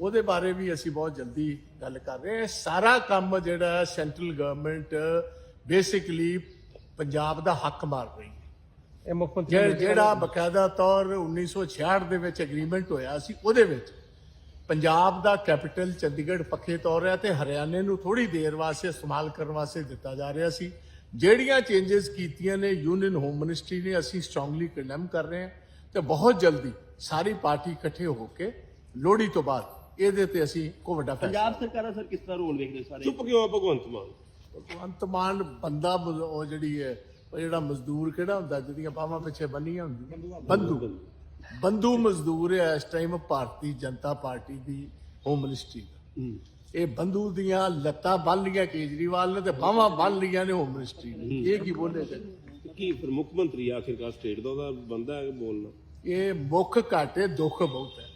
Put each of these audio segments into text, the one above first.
ਉਹਦੇ ਬਾਰੇ ਵੀ ਅਸੀਂ ਬਹੁਤ ਜਲਦੀ ਗੱਲ ਕਰ ਰਹੇ ਹਾਂ। ਇਹ ਸਾਰਾ ਕੰਮ ਜਿਹੜਾ ਸੈਂਟਰਲ ਗਵਰਨਮੈਂਟ ਬੇਸਿਕਲੀ ਪੰਜਾਬ ਦਾ ਹੱਕ ਮਾਰ ਰਹੀ ਹੈ। ਇਹ ਮੁੱਖ ਮੰਤਰੀ ਜਿਹੜਾ ਬਕਾਇਦਾ ਤੌਰ 1966 ਦੇ ਵਿੱਚ ਐਗਰੀਮੈਂਟ ਹੋਇਆ ਸੀ ਉਹਦੇ ਵਿੱਚ ਪੰਜਾਬ ਦਾ ਕੈਪੀਟਲ ਚੰਡੀਗੜ੍ਹ ਪੱਕੇ ਤੌਰ ਹੈ ਤੇ ਹਰਿਆਣੇ ਨੂੰ ਥੋੜੀ ਦੇਰ ਵਾਸਤੇ ਇਸਤੇਮਾਲ ਕਰਨ ਵਾਸਤੇ ਦਿੱਤਾ ਜਾ ਰਿਹਾ ਸੀ। ਜਿਹੜੀਆਂ ਚੇਂਜਸ ਕੀਤੀਆਂ ਨੇ ਯੂਨੀਅਨ ਹੋਮ ਮਿਨਿਸਟਰੀ ਨੇ ਅਸੀਂ ਸਟਰੋਂਗਲੀ ਕੰਡੈਮ ਕਰ ਰਹੇ ਹਾਂ ਤੇ ਬਹੁਤ ਜਲਦੀ ਸਾਰੀ ਪਾਰਟੀ ਇਕੱਠੇ ਹੋ ਕੇ ਲੋਹੜੀ ਤੋਂ ਬਾਅਦ ਇਹਦੇ ਤੇ ਅਸੀਂ ਕੋ ਵੱਡਾ ਫੈਸਲਾ ਪੰਜਾਬ ਸਰਕਾਰ ਦਾ ਸਰ ਕਿਸ ਤਰ੍ਹਾਂ ਰੋਲ ਵੇਖਦੇ ਹੋ ਸਾਰੇ? ਚੁੱਪ ਕਿਉਂ ਆ ਭਗਵੰਤ ਮਾਨ? ਭਗਵੰਤ ਮਾਨ ਬੰਦਾ ਉਹ ਜਿਹੜੀ ਹੈ ਉਹ ਜਿਹੜਾ ਮਜ਼ਦੂਰ ਕਿਹੜਾ ਹੁੰਦਾ ਜਿਹਦੀਆਂ ਬਾਹਾਂ ਪਿੱਛੇ ਬੰਨੀਆਂ ਹੁੰਦੀਆਂ? ਬੰਦੂ ਬੰਦੂ ਮਜ਼ਦੂਰ ਹੈ ਇਸ ਟਾਈਮ ਭਾਰਤੀ ਜਨਤਾ ਪਾਰਟੀ ਦੀ ਹੋਮ ਮਿਨਿਸਟਰੀ ਦਾ। ਹੂੰ। ਇਹ ਬੰਦੂ ਦੀਆਂ ਲੱਤਾਂ ਬੰਨ ਲੀਆਂ ਕੇਜਰੀਵਾਲ ਨੇ ਤੇ ਬਾਹਾਂ ਬੰਨ ਲੀਆਂ ਨੇ ਹੋਮ ਮਿਨਿਸਟਰੀ ਨੇ। ਇਹ ਕੀ ਬੋਲੇ ਤੇ ਕੀ ਫਿਰ ਮੁੱਖ ਮੰਤਰੀ ਆਖਿਰਕਾਰ ਸਟੇਟ ਦਾ ਉਹਦਾ ਬੰਦਾ ਹੈ ਬੋਲਣਾ? ਇਹ ਮੁੱਖ ਘਾਟੇ ਦੁੱਖ ਬਹੁਤ ਹੂੰ।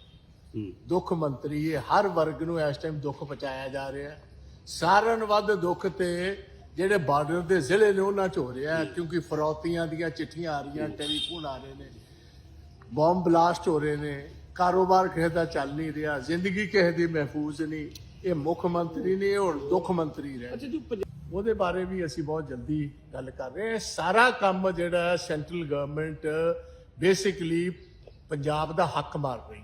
ਦੁੱਖ ਮੰਤਰੀ ਹੈ ਹਰ ਵਰਗ ਨੂੰ ਇਸ ਟਾਈਮ ਦੁੱਖ ਪਹੁੰਚਾਇਆ ਜਾ ਰਿਹਾ ਹੈ। ਸਾਰਿਆਂ ਨਾਲੋਂ ਵੱਧ ਦੁੱਖ ਤੇ ਜਿਹੜੇ ਬਾਰਡਰ ਦੇ ਜ਼ਿਲ੍ਹੇ ਨੇ ਉਹਨਾਂ 'ਚ ਹੋ ਰਿਹਾ ਕਿਉਂਕਿ ਫਰੌਤੀਆਂ ਦੀਆਂ ਚਿੱਠੀਆਂ ਆ ਰਹੀਆਂ ਟੈਲੀਫੋਨ ਆ ਰਹੇ ਨੇ। ਬੰਬ ਬਲਾਸਟ ਹੋ ਰਹੇ ਨੇ। ਕਾਰੋਬਾਰ ਕਿਸੇ ਦਾ ਚੱਲ ਨਹੀਂ ਰਿਹਾ ਜ਼ਿੰਦਗੀ ਕਿਸੇ ਦੀ ਮਹਿਫੂਜ਼ ਨਹੀਂ। ਇਹ ਮੁੱਖ ਮੰਤਰੀ ਨੇ ਹੁਣ ਦੁੱਖ ਮੰਤਰੀ ਰਹੇ ਉਹਦੇ ਬਾਰੇ ਵੀ ਅਸੀਂ ਬਹੁਤ ਜਲਦੀ ਗੱਲ ਕਰ ਰਹੇ ਹਾਂ। ਸਾਰਾ ਕੰਮ ਜਿਹੜਾ ਸੈਂਟਰਲ ਗਵਰਨਮੈਂਟ ਬੇਸਿਕਲੀ ਪੰਜਾਬ ਦਾ ਹੱਕ ਮਾਰ ਰਹੀ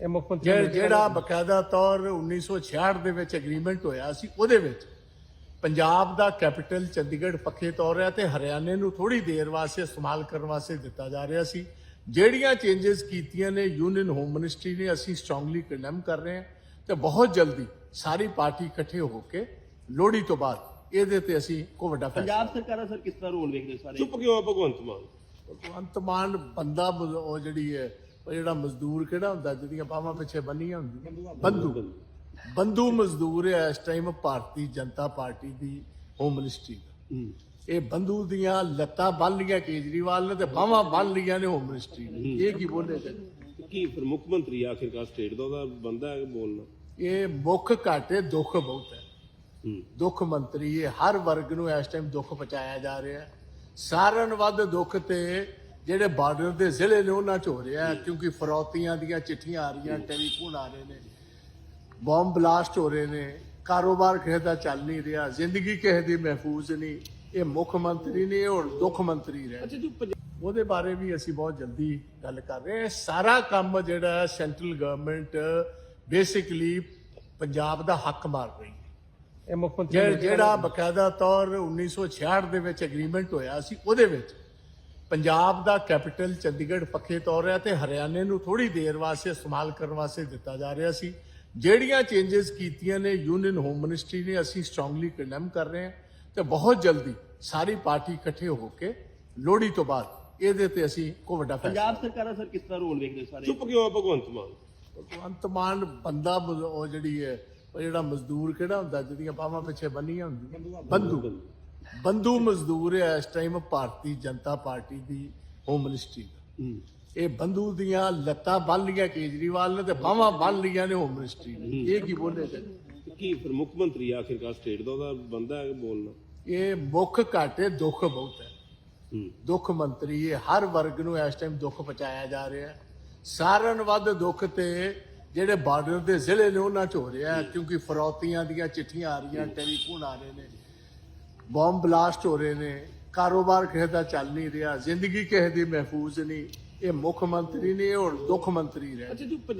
ਇਹ ਮੁੱਖ ਮੰਤਰੀ ਜਿਹੜਾ ਜਿਹੜਾ ਬਕਾਇਦਾ ਤੌਰ 1966 ਦੇ ਵਿੱਚ ਐਗਰੀਮੈਂਟ ਹੋਇਆ ਸੀ ਉਹਦੇ ਵਿੱਚ ਪੰਜਾਬ ਦਾ ਕੈਪੀਟਲ ਚੰਡੀਗੜ੍ਹ ਪੱਕੇ ਤੌਰ ਹੈ ਤੇ ਹਰਿਆਣੇ ਨੂੰ ਥੋੜੀ ਦੇਰ ਵਾਸਤੇ ਇਸਤੇਮਾਲ ਕਰਨ ਵਾਸਤੇ ਦਿੱਤਾ ਜਾ ਰਿਹਾ ਸੀ। ਜਿਹੜੀਆਂ ਚੇਂਜਸ ਕੀਤੀਆਂ ਨੇ ਯੂਨੀਅਨ ਹੋਮ ਮਿਨਿਸਟਰੀ ਨੇ ਅਸੀਂ ਸਟਰੋਂਗਲੀ ਕੰਡੈਮ ਕਰ ਰਹੇ ਹਾਂ ਤੇ ਬਹੁਤ ਜਲਦੀ ਸਾਰੀ ਪਾਰਟੀ ਇਕੱਠੇ ਹੋ ਕੇ ਲੋਹੜੀ ਤੋਂ ਬਾਅਦ ਇਹਦੇ ਤੇ ਅਸੀਂ ਕੋ ਵੱਡਾ ਫੈਸਲਾ ਪੰਜਾਬ ਸਰਕਾਰ ਦਾ ਸਰ ਕਿਸ ਤਰ੍ਹਾਂ ਰੋਲ ਵੇਖਦੇ ਹੋ ਸਾਰੇ? ਚੁੱਪ ਕਿਉਂ ਆ ਭਗਵੰਤ ਮਾਨ? ਭਗਵੰਤ ਮਾਨ ਬੰਦਾ ਉਹ ਜਿਹੜੀ ਹੈ ਉਹ ਜਿਹੜਾ ਮਜ਼ਦੂਰ ਕਿਹੜਾ ਹੁੰਦਾ ਜਿਹਦੀਆਂ ਬਾਹਾਂ ਪਿੱਛੇ ਬੰਨੀਆਂ ਹੁੰਦੀਆਂ? ਬੰਦੂ ਬੰਦੂ ਮਜ਼ਦੂਰ ਹੈ ਇਸ ਟਾਈਮ ਭਾਰਤੀ ਜਨਤਾ ਪਾਰਟੀ ਦੀ ਹੋਮ ਮਿਨਿਸਟਰੀ ਦਾ। ਇਹ ਬੰਦੂ ਦੀਆਂ ਲੱਤਾਂ ਬੰਨ ਲੀਆਂ ਕੇਜਰੀਵਾਲ ਨੇ ਤੇ ਬਾਹਾਂ ਬੰਨ ਲੀਆਂ ਨੇ ਹੋਮ ਮਿਨਿਸਟਰੀ ਨੇ। ਇਹ ਕੀ ਬੋਲੇ ਤੇ ਕੀ ਫਿਰ ਮੁੱਖ ਮੰਤਰੀ ਆਖਿਰਕਾਰ ਸਟੇਟ ਦਾ ਉਹਦਾ ਬੰਦਾ ਹੈ ਬੋਲਣਾ? ਇਹ ਮੁੱਖ ਘਾਟੇ ਦੁੱਖ ਬਹੁਤ ਹੈ। ਦੁੱਖ ਮੰਤਰੀ ਹੈ ਹਰ ਵਰਗ ਨੂੰ ਇਸ ਟਾਈਮ ਦੁੱਖ ਪਹੁੰਚਾਇਆ ਜਾ ਰਿਹਾ ਸਾਰਿਆਂ ਵੱਧ ਦੁੱਖ ਤੇ ਜਿਹੜੇ ਬਾਰਡਰ ਦੇ ਜ਼ਿਲ੍ਹੇ ਨੇ ਉਹਨਾਂ 'ਚ ਹੋ ਰਿਹਾ ਕਿਉਂਕਿ ਫਰੌਤੀਆਂ ਦੀਆਂ ਚਿੱਠੀਆਂ ਆ ਰਹੀਆਂ ਟੈਲੀਫੋਨ ਆ ਰਹੇ ਨੇ। ਬੰਬ ਬਲਾਸਟ ਹੋ ਰਹੇ ਨੇ। ਕਾਰੋਬਾਰ ਕਿਸੇ ਦਾ ਚੱਲ ਨਹੀਂ ਰਿਹਾ ਜ਼ਿੰਦਗੀ ਕਿਸੇ ਦੀ ਮਹਿਫੂਜ਼ ਨਹੀਂ। ਇਹ ਮੁੱਖ ਮੰਤਰੀ ਨੇ ਹੁਣ ਦੁੱਖ ਮੰਤਰੀ ਰਹੇ ਉਹਦੇ ਬਾਰੇ ਵੀ ਅਸੀਂ ਬਹੁਤ ਜਲਦੀ ਗੱਲ ਕਰ ਰਹੇ ਹਾਂ। ਇਹ ਸਾਰਾ ਕੰਮ ਜਿਹੜਾ ਸੈਂਟਰਲ ਗਵਰਨਮੈਂਟ ਬੇਸਿਕਲੀ ਪੰਜਾਬ ਦਾ ਹੱਕ ਮਾਰ ਰਹੀ ਹੈ। ਇਹ ਮੁੱਖ ਮੰਤਰੀ ਜਿਹੜਾ ਜਿਹੜਾ ਬਕਾਇਦਾ ਤੌਰ 1966 ਦੇ ਵਿੱਚ ਐਗਰੀਮੈਂਟ ਹੋਇਆ ਸੀ ਉਹਦੇ ਵਿੱਚ ਪੰਜਾਬ ਦਾ ਕੈਪੀਟਲ ਚੰਡੀਗੜ੍ਹ ਪੱਕੇ ਤੌਰ ਹੈ ਤੇ ਹਰਿਆਣੇ ਨੂੰ ਥੋੜੀ ਦੇਰ ਵਾਸਤੇ ਇਸਤੇਮਾਲ ਕਰਨ ਵਾਸਤੇ ਦਿੱਤਾ ਜਾ ਰਿਹਾ ਸੀ। ਜਿਹੜੀਆਂ ਚੇਂਜਸ ਕੀਤੀਆਂ ਨੇ ਯੂਨੀਅਨ ਹੋਮ ਮਿਨਿਸਟਰੀ ਨੇ ਅਸੀਂ ਸਟਰੋਂਗਲੀ ਕੰਡੈਮ ਕਰ ਰਹੇ ਹਾਂ ਤੇ ਬਹੁਤ ਜਲਦੀ ਸਾਰੀ ਪਾਰਟੀ ਇਕੱਠੇ ਹੋ ਕੇ ਲੋਹੜੀ ਤੋਂ ਬਾਅਦ ਇਹਦੇ ਤੇ ਅਸੀਂ ਕੋ ਵੱਡਾ ਫੈਸਲਾ ਪੰਜਾਬ ਸਰਕਾਰ ਦਾ ਸਰ ਕਿਸ ਤਰ੍ਹਾਂ ਰੋਲ ਵੇਖਦੇ ਸਾਰੇ? ਚੁੱਪ ਕਿਉਂ ਆ ਭਗਵੰਤ ਮਾਨ? ਭਗਵੰਤ ਮਾਨ ਬੰਦਾ ਉਹ ਜਿਹੜੀ ਹੈ ਉਹ ਜਿਹੜਾ ਮਜ਼ਦੂਰ ਕਿਹੜਾ ਹੁੰਦਾ ਜਿਹਦੀਆਂ ਬਾਹਾਂ ਪਿੱਛੇ ਬੰਨੀਆਂ ਹੁੰਦੀਆਂ ਬੰਦੂ। ਬੰਦੂ ਮਜ਼ਦੂਰ ਹੈ ਇਸ ਟਾਈਮ ਭਾਰਤੀ ਜਨਤਾ ਪਾਰਟੀ ਦੀ ਹੋਮ ਮਿਨਿਸਟਰੀ ਦਾ। ਇਹ ਬੰਦੂ ਦੀਆਂ ਲੱਤਾਂ ਬੰਨ ਲੀਆਂ ਕੇਜਰੀਵਾਲ ਨੇ ਤੇ ਬਾਹਾਂ ਬੰਨ ਲੀਆਂ ਨੇ ਹੋਮ ਮਿਨਿਸਟਰੀ ਨੇ। ਇਹ ਕੀ ਬੋਲੇ ਤੇ? ਕੀ ਫਿਰ ਮੁੱਖ ਮੰਤਰੀ ਆਖਿਰਕਾਰ ਸਟੇਟ ਦਾ ਉਹਦਾ ਬੰਦਾ ਹੈ ਬੋਲਣਾ? ਇਹ ਮੁੱਖ ਘਾਟੇ ਦੁੱਖ ਬਹੁਤ ਹੈ। ਦੁੱਖ ਮੰਤਰੀ ਹੈ ਹਰ ਵਰਗ ਨੂੰ ਇਸ ਟਾਈਮ ਦੁੱਖ ਪਹੁੰਚਾਇਆ ਜਾ ਰਿਹਾ ਹੈ। ਸਾਰਿਆਂ ਨਾਲੋਂ ਵੱਧ ਦੁੱਖ ਤੇ ਜਿਹੜੇ ਬਾਰਡਰ ਦੇ ਜ਼ਿਲ੍ਹੇ ਨੇ ਉਹਨਾਂ 'ਚ ਹੋ ਰਿਹਾ ਕਿਉਂਕਿ ਫਰੌਤੀਆਂ ਦੀਆਂ ਚਿੱਠੀਆਂ ਆ ਰਹੀਆਂ ਟੈਲੀਫੋਨ ਆ ਰਹੇ ਨੇ। ਬੰਬ ਬਲਾਸਟ ਹੋ ਰਹੇ ਨੇ ਕਾਰੋਬਾਰ ਕਿਸੇ ਦਾ ਚੱਲ ਨਹੀਂ ਰਿਹਾ ਜ਼ਿੰਦਗੀ ਕਿਸੇ ਦੀ ਮਹਿਫੂਜ਼ ਨਹੀਂ ਇਹ ਮੁੱਖ ਮੰਤਰੀ ਨੇ ਹੁਣ ਦੁੱਖ ਮੰਤਰੀ ਰਹੇ ਅੱਛਾ